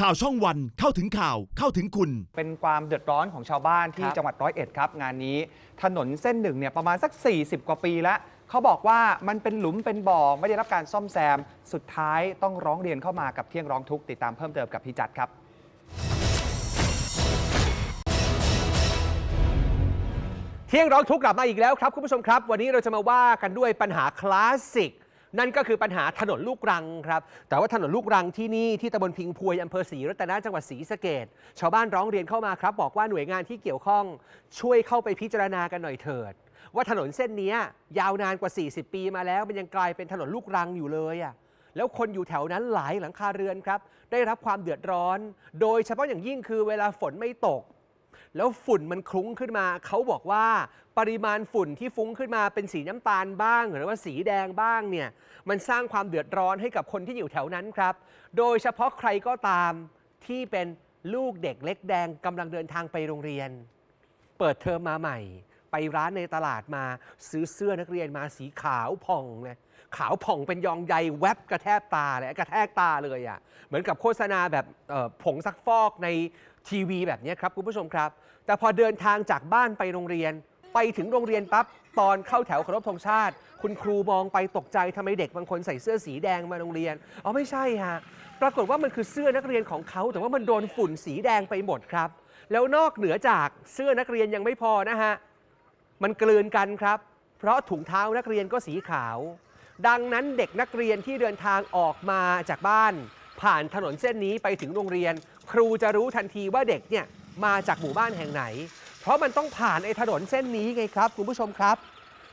ข่าวช่องวันเข้าถึงข่าวเข้าถึงคุณ เป็นความเดือดร้อนของชาวบ้านที่ครับจังหวัดร้อยเอ็ดครับ งานนี้ถนนเส้นหนึ่งเนี่ยประมาณสัก 40 กว่าปีแล้วเขาบอกว่ามันเป็นหลุมเป็นบ่อไม่ได้รับการซ่อมแซม สุดท้ายต้องร้องเรียนเข้ามากับเที่ยงร้องทุกข์ติดตามเพิ่มเติมกับพี่จัดครับ เที่ยงร้องทุกข์กลับมาอีกแล้วครับคุณผู้ชมครับ วันนี้เราจะมาว่ากันด้วยปัญหาคลาสสิก นั่นก็คือปัญหาถนนลูกรังครับ แต่ว่าถนนลูกรังที่นี่ที่ตำบลพิงพวยอำเภอศรีรัตนจังหวัดศรีสะเกดชาวบ้านร้องเรียนเข้ามาครับ บอกว่าหน่วยงานที่เกี่ยวข้องช่วยเข้าไปพิจารณากันหน่อยเถิด ว่าถนนเส้นนี้ยยาวนานกว่า 40 ปีมาแล้ว มันยังกลายเป็นถนนลูกรังอยู่เลยอะแล้วคนอยู่แถวนั้นหลายหลังคาเรือนครับ ได้รับความเดือดร้อน โดยเฉพาะอย่างยิ่งคือเวลาฝนไม่ตก แล้วฝุ่นมันคลุ้งขึ้นมา เขาบอกว่าปริมาณฝุ่นที่ฟุ้งขึ้นมาเป็นสีน้ำตาลบ้าง หรือว่าสีแดงบ้างเนี่ยมันสร้างความเดือดร้อนให้กับคนที่อยู่แถวนั้นครับ โดยเฉพาะใครก็ตามที่เป็นลูกเด็กเล็กแดงกำลังเดินทางไปโรงเรียน เปิดเทอมมาใหม่ ไปร้านในตลาดมา ซื้อเสื้อนักเรียนมาสีขาวผ่องเลยขาวผ่องเป็นยองใยแวบกระแทกตาเลยกระแทกตาเลยอะ่ะเหมือนกับโฆษณาแบบผงซักฟอกใน ทีวีแบบนี้ครับคุณผู้ชมครับ แต่พอเดินทางจากบ้านไปโรงเรียน ไปถึงโรงเรียนปั๊บตอนเข้าแถวเคารพธงชาติ คุณครูมองไปตกใจทำไมเด็กบางคนใส่เสื้อสีแดงมาโรงเรียนอ๋อไม่ใช่ฮะปรากฏว่ามันคือเสื้อนักเรียนของเขา แต่ว่ามันโดนฝุ่นสีแดงไปหมดครับ แล้วนอกเหนือจากเสื้อนักเรียนยังไม่พอนะฮะมันกลืนกันครับ เพราะถุงเท้านักเรียนก็สีขาว ดังนั้นเด็กนักเรียนที่เดินทางออกมาจากบ้าน ผ่านถนนเส้นนี้ไปถึงโรงเรียน ครูจะรู้ทันทีว่าเด็กเนี่ยมาจากหมู่บ้านแห่งไหน เพราะมันต้องผ่านไอ้ถนนเส้นนี้ไงครับ คุณผู้ชมครับ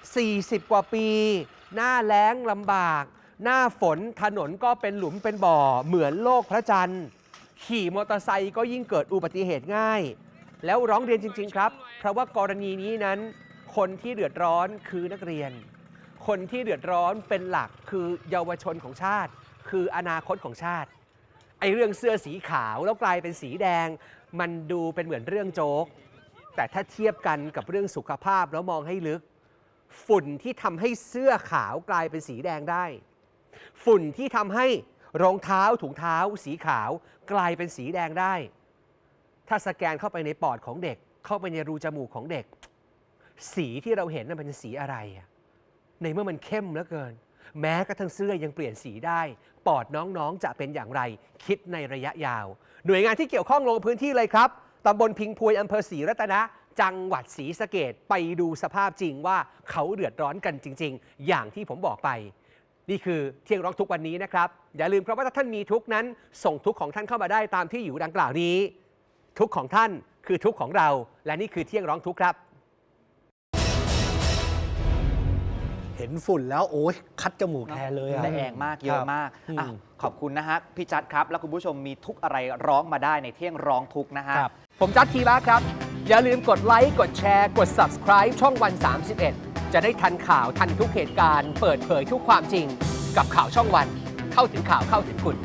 40 กว่าปี หน้าแล้งลำบาก หน้าฝนถนนก็เป็นหลุมเป็นบ่อ เหมือนโลกพระจันทร์ ขี่มอเตอร์ไซค์ก็ยิ่งเกิดอุบัติเหตุง่าย แล้วร้องเรียนจริง ๆ ครับ เพราะว่ากรณีนี้นั้น คนที่เดือดร้อนคือนักเรียน คนที่เดือดร้อนเป็นหลักคือเยาวชนของชาติ คืออนาคตของชาติ ไอ้เรื่องเสื้อสีขาวแล้วกลายเป็นสีแดง มันดูเป็นเหมือนเรื่องโจ๊ก แต่ถ้าเทียบกันกับเรื่องสุขภาพแล้วมองให้ลึก ฝุ่นที่ทำให้เสื้อขาวกลายเป็นสีแดงได้ ฝุ่นที่ทำให้รองเท้าถุงเท้า สีขาวกลายเป็นสีแดงได้ ถ้าสแกนเข้าไปในปอดของเด็ก เข้าไปในรูจมูกของเด็ก สีที่เราเห็นนั้นมันเป็นสีอะไร ในเมื่อมันเข้มเหลือเกิน แม้กระทั่งเสื้อยังเปลี่ยนสีได้ ปอดน้องๆจะเป็นอย่างไร คิดในระยะยาว หน่วยงานที่เกี่ยวข้องลงพื้นที่เลยครับตำบลพิงพวยอำเภอศรีรัตนะ จังหวัดศรีสะเกดไปดูสภาพจริงว่าเขาเดือดร้อนกันจริง ๆ อย่างที่ผมบอกไป นี่คือเที่ยงร้องทุกวันนี้นะครับ อย่าลืมครับว่าถ้าท่านมีทุกนั้น ส่งทุกของท่านเข้ามาได้ตามที่อยู่ดังกล่าวนี้ ทุกของท่านคือทุกของเรา และนี่คือเที่ยงร้องทุกครับ เห็นฝุ่นแล้วโอ้ยคัดจมูกแทนเลยอะได้แองมากเยอะมากอืมอะขอบคุณนะฮะพี่จัดครับ แล้วคุณผู้ชมมีทุกข์อะไรร้องมาได้ในเที่ยงร้องทุกข์นะฮะ ครับ ผมจัดทีบ้าครับ อย่าลืมกดไลค์ กดแชร์ กด subscribe ช่องวัน 31 จะได้ทันข่าวทันทุกเหตุการณ์ เปิดเผยทุกความจริง กับข่าวช่องวัน เข้าถึงข่าวเข้าถึงคุณ